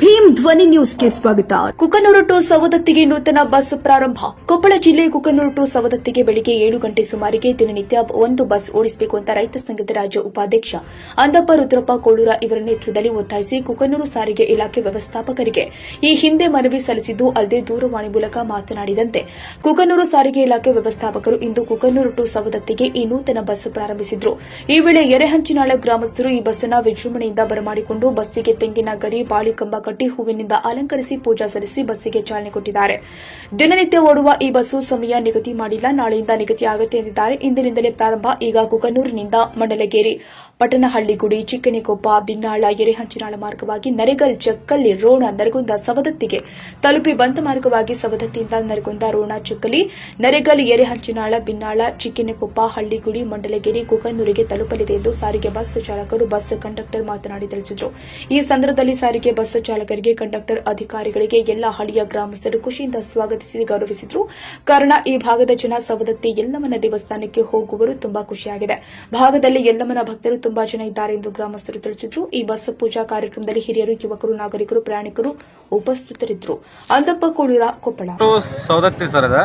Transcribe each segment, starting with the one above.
ಭೀಮ್ ಧ್ವನಿ ನ್ಯೂಸ್ಗೆ ಸ್ವಾಗತ. ಕುಕನೂರು ಟು ಸವದತ್ತಿಗೆ ನೂತನ ಬಸ್ ಪ್ರಾರಂಭ. ಕೊಪ್ಪಳ ಜಿಲ್ಲೆ ಕುಕನೂರು ಟು ಸವದತ್ತಿಗೆ ಬೆಳಿಗ್ಗೆ ಏಳು ಗಂಟೆ ಸುಮಾರಿಗೆ ದಿನನಿತ್ಯ ಒಂದು ಬಸ್ ಓಡಿಸಬೇಕು ಅಂತ ರೈತ ಸಂಘದ ರಾಜ್ಯ ಉಪಾಧ್ಯಕ್ಷ ಅಂದಪ್ಪ ರುದ್ರಪ್ಪ ಕೋಳೂರ ಇವರ ನೇತೃತ್ವದಲ್ಲಿ ಒತ್ತಾಯಿಸಿ ಕುಕನೂರು ಸಾರಿಗೆ ಇಲಾಖೆ ವ್ಯವಸ್ಥಾಪಕರಿಗೆ ಈ ಹಿಂದೆ ಮನವಿ ಸಲ್ಲಿಸಿದ್ದು ಅಲ್ಲದೆ ದೂರವಾಣಿ ಮೂಲಕ ಮಾತನಾಡಿದಂತೆ ಕುಕನೂರು ಸಾರಿಗೆ ಇಲಾಖೆ ವ್ಯವಸ್ಥಾಪಕರು ಇಂದು ಕುಕನೂರು ಟು ಸವದತ್ತಿಗೆ ಈ ನೂತನ ಬಸ್ ಪ್ರಾರಂಭಿಸಿದ್ರು. ಈ ವೇಳೆ ಎರೆಹಂಚಿನಾಳ ಗ್ರಾಮಸ್ಥರು ಈ ಬಸ್ಸನ್ನ ವಿಜೃಂಭಣೆಯಿಂದ ಬರಮಾಡಿಕೊಂಡು ಬಸ್ಸಿಗೆ ತೆಂಗಿನ ಗರಿ, ಬಾಳಿಕಂಬ ಕಟ್ಟಿ ಹೂವಿನಿಂದ ಅಲಂಕರಿಸಿ ಪೂಜಾ ಸಲ್ಲಿಸಿ ಬಸ್ಸಿಗೆ ಚಾಲನೆ ಕೊಟ್ಟಿದ್ದಾರೆ. ದಿನನಿತ್ಯ ಓಡುವ ಈ ಬಸ್ಸು ಸಮಯ ನಿಗದಿ ಮಾಡಿಲ್ಲ. ನಾಳೆಯಿಂದ ನಿಗದಿ ಆಗುತ್ತೆ ಎಂದಿದ್ದಾರೆ. ಇಂದಿನಿಂದಲೇ ಪ್ರಾರಂಭ. ಈಗ ಕುಕನೂರಿನಿಂದ ಮಂಡಲಗೇರಿ ಪಟ್ಟಣಹಳ್ಳಿಗುಡಿ ಚಿಕ್ಕನಿಕೊಪ್ಪ, ಬಿನ್ನಾಳ, ಎರೆಹಂಚಿನಾಳ ಮಾರ್ಗವಾಗಿ ನರೆಗಲ್ ಜಕ್ಕಲ್ಲಿ ರೋಣ, ನರಗುಂದ, ಸವದತ್ತಿಗೆ ತಲುಪಿ ಬಂತ ಮಾರ್ಗವಾಗಿ ಸವದತ್ತಿಯಿಂದ ನರಗುಂದ, ರೋಣ, ಚಕ್ಕಲಿ, ನರೆಗಲ್, ಎರೆಹಂಚಿನಾಳ, ಬಿನ್ನಾಳ, ಚಿಕ್ಕನಿಕೊಪ್ಪ ಹಳ್ಳಿಗುಡಿ ಮಂಡಲಗೇರಿ ಕುಕನೂರಿಗೆ ತಲುಪಲಿದೆ ಎಂದು ಸಾರಿಗೆ ಬಸ್ ಚಾಲಕರು, ಬಸ್ ಕಂಡಕ್ಟರ್ ಮಾತನಾಡಿ ತಿಳಿಸಿದರು. ಈ ಸಂದರ್ಭದಲ್ಲಿ ಸಾರಿಗೆ ಬಸ್ ಚಾಲಕರಿಗೆ, ಕಂಡಕ್ಟರ್ ಅಧಿಕಾರಿಗಳಿಗೆ ಎಲ್ಲ ಹಳ್ಳಿಯ ಗ್ರಾಮಸ್ಥರು ಖುಷಿಯಿಂದ ಸ್ವಾಗತಿಸಿ ಗೌರವಿಸಿದ್ರು. ಕಾರಣ ಈ ಭಾಗದ ಜನ ಸವದತ್ತಿ ಯಲ್ಲಮ್ಮನ ದೇವಸ್ಥಾನಕ್ಕೆ ಹೋಗುವರು. ತುಂಬಾ ಖುಷಿಯಾಗಿದೆ. ಭಾಗದಲ್ಲಿ ಯಲ್ಲಮ್ಮನ ಭಕ್ತರು ತುಂಬಾ ಜನ ಇದ್ದಾರೆ ಎಂದು ಗ್ರಾಮಸ್ಥರು ತಿಳಿಸಿದರು. ಈ ಬಸ್ ಪೂಜಾ ಕಾರ್ಯಕ್ರಮದಲ್ಲಿ ಹಿರಿಯರು, ಯುವಕರು, ನಾಗರಿಕರು, ಪ್ರಯಾಣಿಕರು ಉಪಸ್ಥಿತರಿದ್ದರು. ಅಂದಪ್ಪ ಕೋಳೂರ ಕೊಪ್ಪಳ. ಸವದತ್ತಿ ಸರದ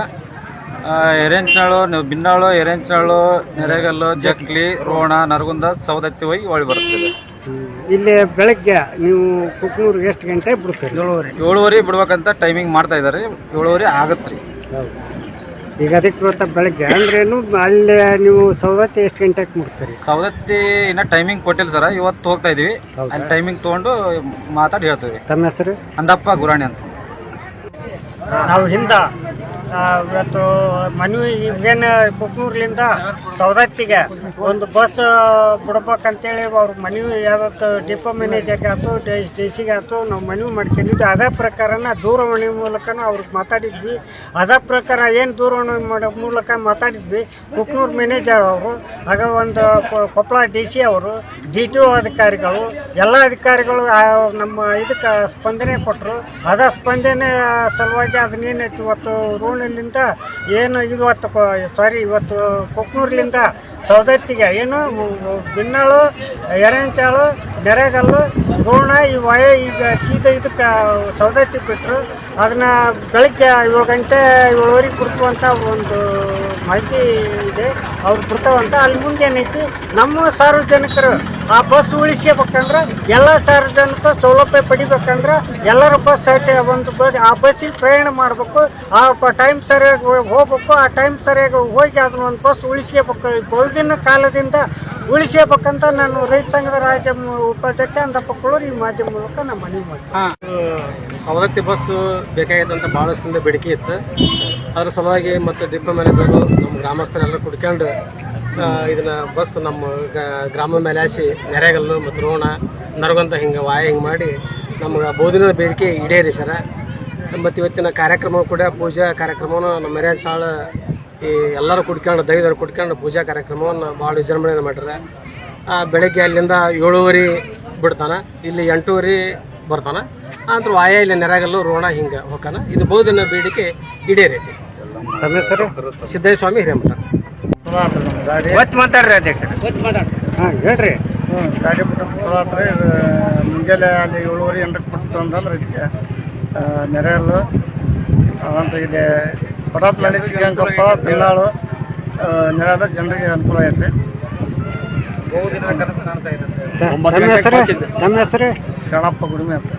ನೀವು ಬಿನ್ನಾಳು ಎರೆಂಚಾಳು ನೆರೆಗಲ್ಲು, ಜಕ್ಲಿ, ರೋಣ, ನರಗುಂದ, ಸವದತ್ತಿ ಹೋಗಿ ಒಳ್ಳೆ ಬರ್ತದೆ. ಇಲ್ಲಿ ಬೆಳಗ್ಗೆ ನೀವು ಕುಕ್ನೂರು ಎಷ್ಟು ಗಂಟೆ ಬಿಡ್ತೀರಿ? ಏಳುವರೆ. ಏಳುವರೆ ಬಿಡ್ಬೇಕಂತ ಟೈಮಿಂಗ್ ಮಾಡ್ತಾ ಇದ್ದಾರೆ. ಏಳುವರೆ ಆಗತ್ತೆ. ರೀ ಈಗ ಅಧಿಕೃತ ಬೆಳಗ್ಗೆ ಅಂದ್ರೇನು ಅಲ್ಲಿ ನೀವು ಸವದತ್ತಿ ಎಷ್ಟು ಗಂಟೆಗೆ ಮುಡ್ತೀರಿ ಸವದತ್ತಿ ಇನ್ನ ಟೈಮಿಂಗ್ ಕೊಟ್ಟಿಲ್ಲ ಸರ್. ಇವತ್ತು ಹೋಗ್ತಾ ಇದೀವಿ. ಹೌದಾ? ಅಲ್ಲಿ ಟೈಮಿಂಗ್ ತೊಗೊಂಡು ಮಾತಾಡಿ ಹೇಳ್ತೀವಿ. ತಮ್ಮ ಹೆಸರು? ಅಂದಪ್ಪ ಗುರಾಣಿ ಅಂತ. ನಾವು ಹಿಂದ. ಇವತ್ತು ಮನವಿ ಈಗೇನು ಕುಕ್ನೂರ್ಲಿಂದ ಸೌದತ್ತಿಗೆ ಒಂದು ಬಸ್ ಬಿಡ್ಬೇಕಂತೇಳಿ ಅವ್ರ ಮನವಿ ಯಾವತ್ತು ಡಿಪೋ ಮ್ಯಾನೇಜರ್ಗೆ ಆಯ್ತು, ಡಿ ಸಿಗೆ ಆಯ್ತು, ನಾವು ಮನವಿ ಮಾಡ್ಕೊಂಡಿದ್ವಿ. ಅದೇ ಪ್ರಕಾರನ ದೂರವಾಣಿ ಮೂಲಕನೂ ಅವ್ರಿಗೆ ಮಾತಾಡಿದ್ವಿ. ಅದೇ ಪ್ರಕಾರ ಏನು ದೂರವಾಣಿ ಮಾಡೋ, ಮೂಲಕ ಮಾತಾಡಿದ್ವಿ. ಕುಕ್ನೂರು ಮ್ಯಾನೇಜರ್ ಅವರು, ಆಗ ಒಂದು ಕೊಪ್ಪಳ ಡಿ ಸಿ ಅವರು, ಡಿ ಟಿ ಒ ಅಧಿಕಾರಿಗಳು, ಎಲ್ಲ ಅಧಿಕಾರಿಗಳು ನಮ್ಮ ಇದಕ್ಕೆ ಸ್ಪಂದನೆ ಕೊಟ್ಟರು ಅದ ಸ್ಪಂದನೆ ಸಲುವಾಗಿ ಅದನ್ನೇನೈತಿ ಇವತ್ತು ರೋಣಿನಿಂದ ಏನು ಇವತ್ತು ಸಾರಿ ಇವತ್ತು ಕೊಕ್ನೂರ್ಲಿಂದ ಸೌದತ್ತಿಗೆ ಏನು ಬಿನ್ನಾಳು ಎರೆಂಚಾಳು ನೆರೆಗಲ್ಲು ರೋಣ ಈ ವಯ ಈಗ ಸೀದಾ ಇದಕ್ಕೆ ಸೌದತ್ತಿ ಬಿಟ್ಟರು ಅದನ್ನ ಬೆಳಗ್ಗೆ ಏಳು ಗಂಟೆ, ಏಳುವರೆಗೆ ಬಿಡ್ತು ಒಂದು ಮಾಹಿತಿ ಇದೆ. ಅವ್ರು ಕುರ್ತವಂತ ಅಲ್ಲಿ ಮುಂದೆ ಏನೈತಿ, ನಮ್ಮ ಸಾರ್ವಜನಿಕರು ಆ ಬಸ್ ಉಳಿಸ್ಕೋಬೇಕಂದ್ರೆ, ಎಲ್ಲ ಸಾರ್ವಜನಿಕ ಸೌಲಭ್ಯ ಪಡಿಬೇಕಂದ್ರೆ ಎಲ್ಲರ ಬಸ್ ಒಂದು ಬಸ್, ಆ ಬಸ್ಸಿಗೆ ಪ್ರಯಾಣ ಮಾಡಬೇಕು. ಆ ಟೈಮ್ ಸರಿಯಾಗಿ ಹೋಗ್ಬೇಕು. ಆ ಟೈಮ್ ಸರಿಯಾಗಿ ಹೋಗಿ ಅದನ್ನ ಒಂದು ಬಸ್ ಉಳಿಸ್ಕೋಬೇಕು. ಬಹುದಿನ ಕಾಲದಿಂದ ಉಳಿಸ್ಕೋಬೇಕಂತ ನಾನು ರೈತ ಸಂಘದ ರಾಜ್ಯ ಉಪಾಧ್ಯಕ್ಷ ಉಪಾಧ್ಯಕ್ಷ ಅಂದಪ್ಪ ಈ ಮಾಧ್ಯಮ ಮೂಲಕ ನಮ್ಮ ಮನವಿ ಮಾಡಿ ಸವದತ್ತಿ ಬಸ್ಸು ಬೇಕಾಗಿತ್ತಂತ ಭಾಳಷ್ಟಿಂದ ಬೇಡಿಕೆ ಇತ್ತು. ಅದ್ರ ಸಲುವಾಗಿ ಮತ್ತು ಡಿಪೋ ಮ್ಯಾನೇಜರು ನಮ್ಮ ಗ್ರಾಮಸ್ಥರೆಲ್ಲ ಕುಡ್ಕೊಂಡು ಇದನ್ನ ಬಸ್ ನಮ್ಮ ಗ್ರಾಮ ಮೇಲೆ ಹಾಸಿ, ನೆರೆಗಲ್ಲು ಮತ್ತು ರೋಣ ನರಗಂತ ಹಿಂಗೆ ವಾಯ ಹಿಂಗೆ ಮಾಡಿ ನಮ್ಗೆ ಬೋಧಿನ ಬೇಡಿಕೆ ಈಡೇರಿ ಸರ. ಮತ್ತು ಇವತ್ತಿನ ಕಾರ್ಯಕ್ರಮ ಕೂಡ ಪೂಜಾ ಕಾರ್ಯಕ್ರಮವನ್ನು ನಮ್ಮ ಮೆರೆಯ ಶಾಳ ಈ ಎಲ್ಲರೂ ಕುಡ್ಕೊಂಡು ದೈವರು ಕುಡ್ಕೊಂಡು ಪೂಜಾ ಕಾರ್ಯಕ್ರಮವನ್ನು ಭಾಳ ವಿಜೃಂಭಣೆಯನ್ನು ಮಾಡ್ಯಾರ ಬೆಳಗ್ಗೆ ಅಲ್ಲಿಂದ ಏಳುವರೆ ಬಿಡ್ತಾನ. ಇಲ್ಲಿ ಎಂಟೂರಿ ಬರ್ತಾನೆ. ಅಂದ್ರೆ ವಾಯ ಇಲ್ಲಿ ನೆರಗಲ್ಲು ರೋಣ ಹಿಂಗೆ ಹೋಗಾನ ಇದು ಬಹುದಿನ ಬೇಡಿಕೆ ಈಡೇರೈತಿ ರೀತಿ. ಸರ್ ಸಿದ್ದೇಶ್ವರ ಸ್ವಾಮಿ ಹಿರೇಮಠ. ಒತ್ತು ಮಾತಾಡ್ರಿ ಅಧ್ಯಕ್ಷ. ಹಾಂ ಹೇಳ್ರಿ. ಹ್ಞೂ ಗಾಡಿ ಬಿಟ್ಟು ಚಲೋ ಆತ್ರಿ. ಮುಂಜಾನೆ ಅಲ್ಲಿ ಏಳುವರೆ ಎಂಟಕ್ಕೆ ಬಿಟ್ಟು ಅಂತಂದ್ರೆ ಇದಕ್ಕೆ ನೆರೆಯಲ್ಲು ಅಂತ ಇಲ್ಲಿ ಪಡಾತ್ ಮನೆ ಚಿಕ್ಕಂಕಪ್ಪ ಬಿನ್ನಾಳು ನೆರೆದ ಜನರಿಗೆ ಅನುಕೂಲ ಐತೆ ತಮ್ಮ ಹೆಸರು? ತಮ್ಮ ಹೆಸರು? ಶರಣಪ್ಪ ಗುಡಿಮೆ ಅಂತ.